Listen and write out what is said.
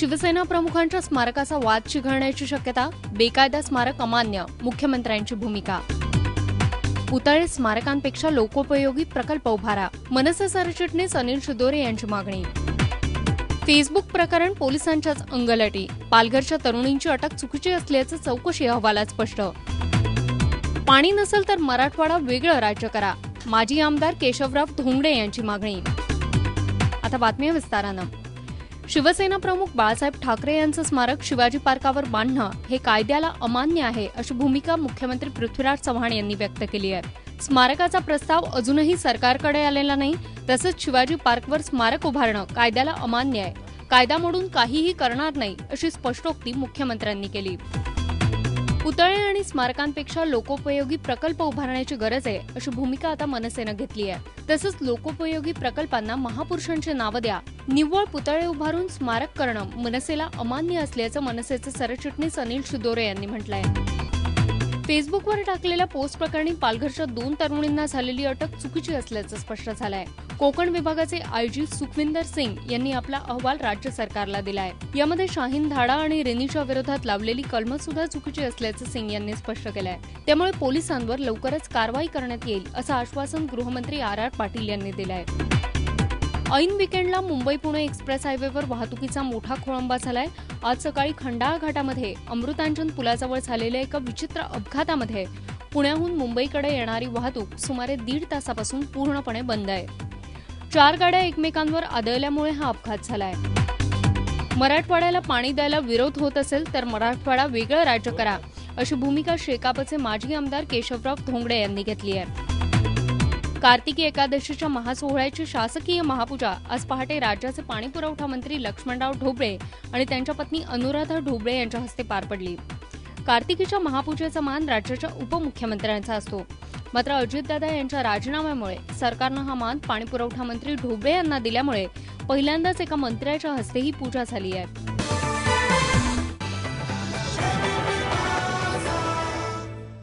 शिवसेना प्रमुखांच्या स्मारकाचा वाद चिघळण्याची शक्यता बेकायदा स्मारक अमान्य मुख्यमंत्र्यांची भूमिका. पुतळे स्मारकांपेक्षा लोकोपयोगी प्रकल्प उभारा. मनसे सरचिटणीस अनिल शिदोरे यांची मागणी. फेसबुक प्रकरण पोलिसांच्याच अंगलटी. पालघरच्या तरुणींची अटक चुकीची असल्याचं चौकशी अहवालात स्पष्ट. पाणी नसेल तर मराठवाडा वेगळं राज्य करा. माजी आमदार केशवराव धोंगडे यांची मागणी. आता बातम्या विस्तारानं. शिवसेना प्रमुख बाळासाहेब ठाकरे यांचं स्मारक शिवाजी पार्कावर बांधणं हे कायद्याला अमान्य आहे अशी भूमिका मुख्यमंत्री पृथ्वीराज चव्हाण यांनी व्यक्त केली आहे. स्मारकाचा प्रस्ताव अजूनही सरकारकडे आलेला नाही तसंच शिवाजी पार्कवर स्मारक उभारणं कायद्याला अमान्य आहे. कायदा मोडून काहीही करणार नाही अशी स्पष्टोक्ती मुख्यमंत्र्यांनी केली. पुतळे आणि स्मारकांपेक्षा लोकोपयोगी प्रकल्प उभारण्याची गरज आहे अशी भूमिका आता मनसेनं घेतली आहे. तसंच लोकोपयोगी प्रकल्पांना महापुरुषांची नावं द्या. निव्वळ पुतळे उभारून स्मारक करणं मनसेला अमान्य असल्याचं मनसेचे सरचिटणीस अनिल शिदोरे यांनी म्हटलंय. फेसबुकवर टाकलेल्या पोस्ट प्रकरणी पालघरच्या दोन तरुणींना झालेली अटक चुकीची असल्याचं स्पष्ट झालंय. कोकण विभागाचे आयजी सुखविंदर सिंग यांनी आपला अहवाल राज्य सरकारला दिलाय. यामध्ये शाहीन धाडा आणि रेनीच्या विरोधात लावलेली कलम सुद्धा चुकीची असल्याचं सिंग यांनी स्पष्ट केलंय. त्यामुळे पोलिसांवर लवकरच कारवाई करण्यात येईल असं आश्वासन गृहमंत्री आर आर पाटील यांनी दिलं आहे ऐन विकेंडला मुंबई पुणे एक्सप्रेस हायवेवर वाहतुकीचा मोठा खोळंबा झालाय. आज सकाळी खंडाळा घाटामध्ये अमृतांजन पुलाजवळ झालेल्या एका विचित्र अपघातामध्ये पुण्याहून मुंबईकडे येणारी वाहतूक सुमारे दीड तासापासून पूर्णपणे बंद आहे. चार गाड्या एकमेकांवर आदळल्यामुळे हा अपघात झालाय. मराठवाड्याला पाणी द्यायला विरोध होत असेल तर मराठवाडा वेगळं राज्य करा अशी भूमिका शेकापचे माजी आमदार केशवराव धोंगडे यांनी घेतली आहे. कार्तिकी एकादशीच्या महासोहळ्याची शासकीय महापूजा. आज पहाटे राज्याचे पाणीपुरवठा मंत्री लक्ष्मणराव ढोबळे आणि त्यांच्या पत्नी अनुराधा ढोबळे यांच्या हस्ते पार पडली. कार्तिकीच्या महापूजेचा मान राज्याच्या उपमुख्यमंत्र्यांचा असतो. मात्र अजितदादा यांच्या राजीनाम्यामुळे सरकारनं हा मान पाणीपुरवठा मंत्री ढोबळे यांना दिल्यामुळे पहिल्यांदाच एका मंत्र्याच्या हस्ते ही पूजा झाली आहे.